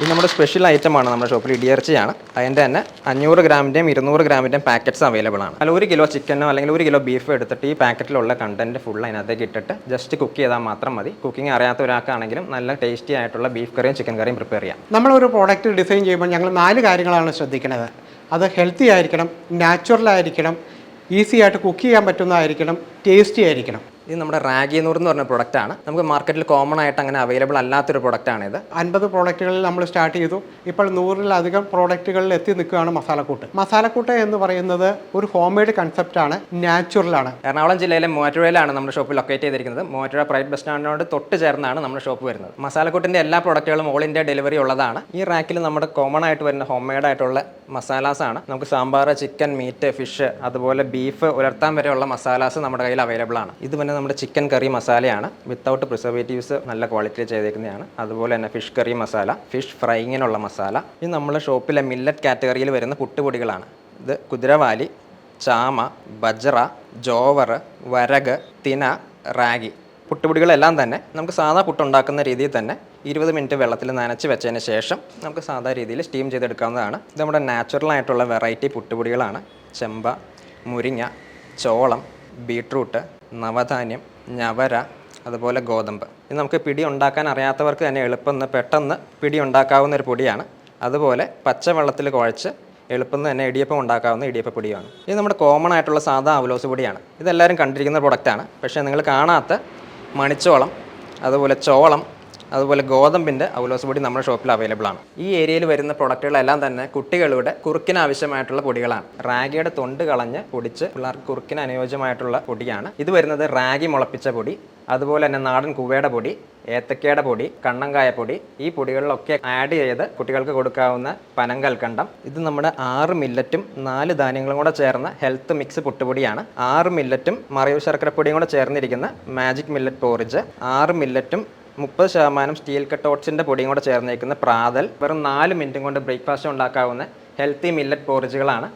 ഇത് നമ്മുടെ സ്പെഷ്യൽ ഐറ്റമാണ് നമ്മുടെ ഷോപ്പിൽ ഇടിയർച്ചയാണ്. അതിന്റെ തന്നെ അഞ്ഞൂറ് ഗ്രാമിന്റെയും ഇരുന്നൂറ് ഗ്രാമിന്റെയും പാക്കറ്റ്സ് അവൈലബിൾ ആണ്. അല്ല ഒരു കിലോ ചിക്കനോ അല്ലെങ്കിൽ ഒരു കിലോ ബീഫോ എടുത്തിട്ട് ഈ പാക്കറ്റിലുള്ള കണ്ടന്റ് ഫുൾ അതിനകത്തേക്ക് ഇട്ടിട്ട് ജസ്റ്റ് കുക്ക് ചെയ്താൽ മാത്രം മതി. കുക്കിംഗ് അറിയാത്ത ഒരാൾക്കാണെങ്കിലും നല്ല ടേസ്റ്റി ആയിട്ടുള്ള ബീഫ് കറിയും ചിക്കൻ കറിയും പ്രിപ്പയർ ചെയ്യാം. നമ്മളൊരു പ്രോഡക്റ്റ് ഡിസൈൻ ചെയ്യുമ്പോൾ ഞങ്ങൾ നാല് കാര്യങ്ങളാണ് ശ്രദ്ധിക്കുന്നത്. അത് ഹെൽത്തി ആയിരിക്കണം നാച്ചുറൽ ആയിരിക്കണം ഈസി ആയിട്ട് കുക്ക് ചെയ്യാൻ പറ്റുന്നതായിരിക്കണം ടേസ്റ്റി ആയിരിക്കണം. ഇത് നമ്മുടെ റാഗി നൂറ് എന്ന് പറഞ്ഞ പ്രോഡക്റ്റ് ആണ്. നമുക്ക് മാർക്കറ്റിൽ കോമൺ ആയിട്ട് അങ്ങനെ അവൈലബിൾ അല്ലാത്തൊരു പ്രൊഡക്റ്റ് ആണ് ഇത്. അൻപത് പ്രോഡക്റ്റുകളിൽ നമ്മൾ സ്റ്റാർട്ട് ചെയ്തു. ഇപ്പോൾ നൂറിലധികം പ്രോഡക്റ്റുകളിൽ എത്തി നിൽക്കുകയാണ് മസാലക്കൂട്ട്. മസാലക്കൂട്ട് എന്ന് പറയുന്നത് ഒരു ഹോം മെയ്ഡ് കൺസെപ്റ്റ് ആണ്. നാച്ചുറൽ ആണ്. എറണാകുളം ജില്ലയിലെ മൂവാറ്റുപുഴയിലാണ് നമ്മുടെ ഷോപ്പ് ലൊക്കേറ്റ് ചെയ്തിരിക്കുന്നത്. മൂവാറ്റുപുഴ പ്രൈവറ്റ് ബസ് സ്റ്റാൻഡിനോട് തൊട്ട് ചേർന്നാണ് നമ്മുടെ ഷോപ്പ് വരുന്നത്. മസാലക്കൂട്ടിന്റെ എല്ലാ പ്രോഡക്റ്റുകളും ഓൾ ഇന്ത്യ ഡെലിവറി ഉള്ളതാണ്. ഈ റാക്കിൽ നമ്മുടെ കോമൺ ആയിട്ട് വരുന്ന ഹോം മെയ്ഡ് ആയിട്ടുള്ള മസാലാസ് ആണ്. നമുക്ക് സാമ്പാർ ചിക്കൻ മീറ്റ് ഫിഷ് അതുപോലെ ബീഫ് ഉലർത്താൻ വരെയുള്ള മസാലാസ് നമ്മുടെ കയ്യിൽ അവൈലബിൾ ആണ്. ഇത് പിന്നെ നമ്മുടെ ചിക്കൻ കറി മസാലയാണ് വിത്തൗട്ട് പ്രിസർവേറ്റീവ്സ് നല്ല ക്വാളിറ്റിയിൽ ചെയ്തേക്കുന്നതാണ്. അതുപോലെ തന്നെ ഫിഷ് കറി മസാല ഫിഷ് ഫ്രൈങ്ങിനുള്ള മസാല ഇത് നമ്മുടെ ഷോപ്പിലെ മില്ലറ്റ് കാറ്റഗറിയിൽ വരുന്ന പുട്ടുപൊടികളാണ്. ഇത് കുതിരവാലി ചാമ ബജ്ര ജോവർ വരക് തിന റാഗി. പുട്ടുപൊടികളെല്ലാം തന്നെ നമുക്ക് സാധാ പുട്ടുണ്ടാക്കുന്ന രീതിയിൽ തന്നെ ഇരുപത് മിനിറ്റ് വെള്ളത്തിൽ നനച്ച് വെച്ചതിന് ശേഷം നമുക്ക് സാധാ രീതിയിൽ സ്റ്റീം ചെയ്തെടുക്കാവുന്നതാണ്. ഇത് നമ്മുടെ നാച്ചുറൽ ആയിട്ടുള്ള വെറൈറ്റി പുട്ടുപൊടികളാണ്. ചെമ്പ മുരിങ്ങ ചോളം ബീട്രൂട്ട് നവധാന്യം ഞവര അതുപോലെ ഗോതമ്പ്. ഇത് നമുക്ക് പിടി ഉണ്ടാക്കാൻ അറിയാത്തവർക്ക് തന്നെ എളുപ്പം പെട്ടെന്ന് പിടി ഉണ്ടാക്കാവുന്ന ഒരു പൊടിയാണ്. അതുപോലെ പച്ചവെള്ളത്തിൽ കുഴച്ച് എളുപ്പം തന്നെ ഇടിയപ്പം ഉണ്ടാക്കാവുന്ന ഇടിയപ്പ പൊടിയാണ് ഇത് നമ്മുടെ കോമൺ ആയിട്ടുള്ള സാധാ അവലോസ് പൊടിയാണ്. ഇതെല്ലാവരും കണ്ടിരിക്കുന്ന പ്രൊഡക്റ്റാണ് പക്ഷേ നിങ്ങൾ കാണാത്ത മണിച്ചോളം അതുപോലെ ചോളം അതുപോലെ ഗോതമ്പിന്റെ ഔലോസ് പൊടി നമ്മുടെ ഷോപ്പിൽ അവൈലബിൾ ആണ്. ഈ ഏരിയയിൽ വരുന്ന പ്രൊഡക്റ്റുകളെല്ലാം തന്നെ കുട്ടികളുടെ കുറുക്കിന് ആവശ്യമായിട്ടുള്ള പൊടികളാണ്. റാഗിയുടെ തൊണ്ട് കളഞ്ഞ് പൊടിച്ച് പിള്ളേർക്ക് കുറുക്കിന് അനുയോജ്യമായിട്ടുള്ള പൊടിയാണ്. ഇത് വരുന്നത് റാഗി മുളപ്പിച്ച പൊടി അതുപോലെ തന്നെ നാടൻ കുവയുടെ പൊടി ഏത്തക്കയുടെ പൊടി കണ്ണങ്കായ പൊടി. ഈ പൊടികളിലൊക്കെ ആഡ് ചെയ്ത് കുട്ടികൾക്ക് കൊടുക്കാവുന്ന പനങ്കൽക്കണ്ടം ഇത് നമ്മുടെ ആറ് മില്ലറ്റും നാല് ധാന്യങ്ങളും കൂടെ ചേർന്ന ഹെൽത്ത് മിക്സ് പുട്ടുപൊടിയാണ്. ആറ് മില്ലറ്റും മറയൂർ ശർക്കരപ്പൊടിയും കൂടെ ചേർന്നിരിക്കുന്ന മാജിക് മില്ലറ്റ് പോറിജ് ആറ് മില്ലറ്റും മുപ്പത് ശതമാനം സ്റ്റീൽ കട്ട് ഓട്സിന്റെ പൊടിയും കൂടെ ചേർന്നേക്കുന്ന പ്രാതൽ വെറും നാല് മിനിറ്റും കൊണ്ട് ബ്രേക്ക്ഫാസ്റ്റ് ഉണ്ടാക്കാവുന്ന ഹെൽത്തി മില്ലറ്റ് പോറിജുകളാണ്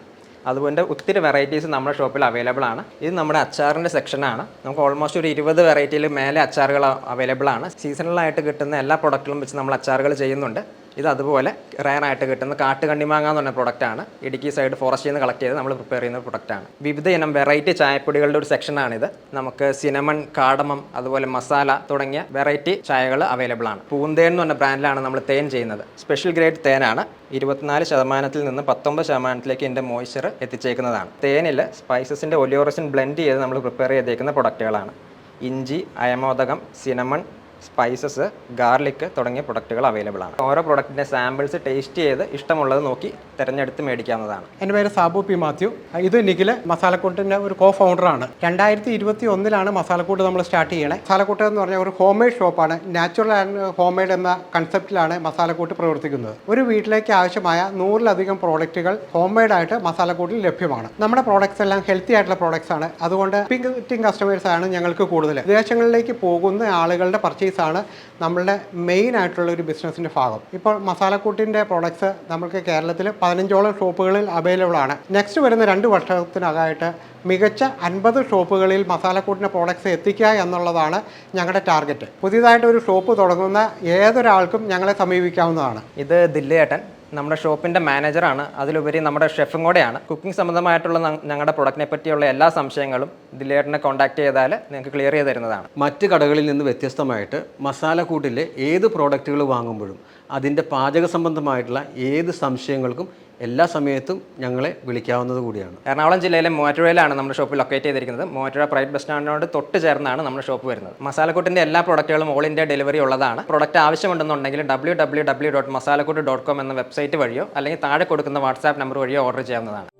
അതുപോലെ ഒത്തിരി വെറൈറ്റീസ് നമ്മുടെ ഷോപ്പിൽ അവൈലബിൾ ആണ്. ഇത് നമ്മുടെ അച്ചാറിന്റെ സെക്ഷനാണ് നമുക്ക് ഓൾമോസ്റ്റ് ഒരു ഇരുപത് വെറൈറ്റിയിൽ മേലെ അച്ചാറുകൾ അവൈലബിൾ ആണ്. സീസണലായിട്ട് കിട്ടുന്ന എല്ലാ പ്രൊഡക്റ്റിലും വെച്ച് നമ്മൾ അച്ചാറുകൾ ചെയ്യുന്നുണ്ട്. ഇത് അതുപോലെ റയറായിട്ട് കിട്ടുന്ന കാട്ടുകണ്ണിമാങ്ങ എന്ന് പറഞ്ഞ പ്രൊഡക്റ്റാണ് ഇടുക്കി സൈഡ് ഫോറസ്റ്റിൽ നിന്ന് കളക്ട് ചെയ്ത് നമ്മൾ പ്രിപ്പയർ ചെയ്യുന്ന പ്രൊഡക്റ്റാണ് വിവിധ ഇനം വെറൈറ്റി ചായപ്പൊടികളുടെ ഒരു സെക്ഷനാണിത് നമുക്ക് സിനമൺ കാടമം അതുപോലെ മസാല തുടങ്ങിയ വെറൈറ്റി ചായകൾ അവൈലബിൾ ആണ്. പൂന്തേൻ എന്ന് പറഞ്ഞ ബ്രാൻഡിലാണ് നമ്മൾ തേൻ ചെയ്യുന്നത്. സ്പെഷ്യൽ ഗ്രേഡ് തേനാണ്. ഇരുപത്തിനാല് ശതമാനത്തിൽ നിന്ന് പത്തൊമ്പത് ശതമാനത്തിലേക്ക് ഇതിന്റെ മോയ്സ്ചർ എത്തിച്ചേക്കുന്നതാണ്. തേനിൽ സ്പൈസസിന്റെ ഒലിയോറസിൻ ബ്ലെൻഡ് ചെയ്ത് നമ്മൾ പ്രിപ്പയർ ചെയ്തേക്കുന്ന പ്രൊഡക്റ്റുകളാണ് ഇഞ്ചി അയമോദകം സിനമൺ സ്പൈസസ് ഗാർലിക് തുടങ്ങിയ പ്രൊഡക്റ്റുകൾ അവൈലബിൾ ആണ്. ഓരോ പ്രൊഡക്റ്റിന്റെ സാമ്പിൾസ് ടേസ്റ്റ് ചെയ്ത് ഇഷ്ടമുള്ളത് നോക്കി തിരഞ്ഞെടുത്ത് മേടിക്കാവുന്നതാണ്. എന്റെ പേര് സാബു പി മാത്യു. ഇത് നിഖിൽ മസാലക്കൂട്ടിന്റെ ഒരു കോ ഫൗണ്ടറാണ് രണ്ടായിരത്തി ഇരുപത്തി ഒന്നിലാണ് മസാലക്കൂട്ട് നമ്മൾ സ്റ്റാർട്ട് ചെയ്യണേ. മസാലക്കൂട്ട് എന്ന് പറഞ്ഞാൽ ഒരു ഹോം മെയ്ഡ് ഷോപ്പാണ് നാച്ചുറൽ ആൻഡ് ഹോം മെയ്ഡ് എന്ന കൺസെപ്റ്റിലാണ് മസാലക്കൂട്ട് പ്രവർത്തിക്കുന്നത്. ഒരു വീട്ടിലേക്ക് ആവശ്യമായ നൂറിലധികം പ്രോഡക്റ്റുകൾ ഹോം മെയ്ഡ് ആയിട്ട് മസാലക്കൂട്ടിൽ ലഭ്യമാണ്. നമ്മുടെ പ്രോഡക്റ്റ്സ് എല്ലാം ഹെൽത്തി ആയിട്ടുള്ള പ്രോഡക്ട്സ് ആണ്. അതുകൊണ്ട് പിങ്കിങ് കസ്റ്റമേഴ്സ് ആണ് ഞങ്ങൾക്ക് കൂടുതൽ. വിദേശങ്ങളിലേക്ക് പോകുന്ന ആളുകളുടെ പർച്ചേസ് ആണ് നമ്മളുടെ മെയിൻ ആയിട്ടുള്ള ഒരു ബിസിനസ്സിന്റെ ഭാഗം. ഇപ്പോൾ മസാലക്കൂട്ടിന്റെ പ്രോഡക്റ്റ്സ് നമുക്ക് കേരളത്തിൽ പതിനഞ്ചോളം ഷോപ്പുകളിൽ അവൈലബിൾ ആണ്. നെക്സ്റ്റ് വരുന്ന രണ്ട് വർഷത്തിനകമായിട്ട് മികച്ച അൻപത് ഷോപ്പുകളിൽ മസാലക്കൂട്ടിന്റെ പ്രോഡക്റ്റ്സ് എത്തിക്കുക എന്നുള്ളതാണ് ഞങ്ങളുടെ ടാർഗറ്റ് പുതിയതായിട്ട് ഒരു ഷോപ്പ് തുടങ്ങുന്ന ഏതൊരാൾക്കും ഞങ്ങളെ സമീപിക്കാവുന്നതാണ്. ഇത് ദില്ലേട്ടൻ നമ്മുടെ ഷോപ്പിന്റെ മാനേജറാണ്. അതിലുപരി നമ്മുടെ ഷെഫും കൂടെയാണ്. കുക്കിംഗ് സംബന്ധമായിട്ടുള്ള ഞങ്ങളുടെ പ്രൊഡക്റ്റിനെ പറ്റിയുള്ള എല്ലാ സംശയങ്ങളും ദില്ലേട്ടനെ കോൺടാക്ട് ചെയ്താൽ നിങ്ങൾക്ക് ക്ലിയർ ചെയ്ത് തരുന്നതാണ്. മറ്റ് കടകളിൽ നിന്ന് വ്യത്യസ്തമായിട്ട് മസാലക്കൂട്ടിലെ ഏത് പ്രോഡക്റ്റുകൾ വാങ്ങുമ്പോഴും അതിന്റെ പാചക സംബന്ധമായിട്ടുള്ള ഏത് സംശയങ്ങൾക്കും എല്ലാ സമയത്തും ഞങ്ങളെ വിളിക്കാവുന്നത് കൂടിയാണ്. എറണാകുളം ജില്ലയിലെ മൂവാറ്റുപുഴയിലാണ് നമ്മുടെ ഷോപ്പ് ലൊക്കേറ്റ് ചെയ്തിരിക്കുന്നത്. മൂവാറ്റുപുഴ പ്രൈവറ്റ് ബസ് സ്റ്റാൻഡിനോട് തൊട്ട് ചേർന്നാണ് നമ്മുടെ ഷോപ്പ് വരുന്നത്. മസാലക്കൂട്ടിന്റെ എല്ലാ പ്രോഡക്റ്റുകളും ഓൾ ഇന്ത്യ ഡെലിവറി ഉള്ളതാണ്. Product ആവശ്യമുണ്ടെന്നുണ്ടെങ്കിൽ W W W dot Masalakoot dot com എന്ന വെബ്സൈറ്റ് വഴിയോ അല്ലെങ്കിൽ താഴെ കൊടുക്കുന്ന വാട്സാപ്പ് നമ്പർ വഴിയോ ഓർഡർ ചെയ്യാവുന്നതാണ്.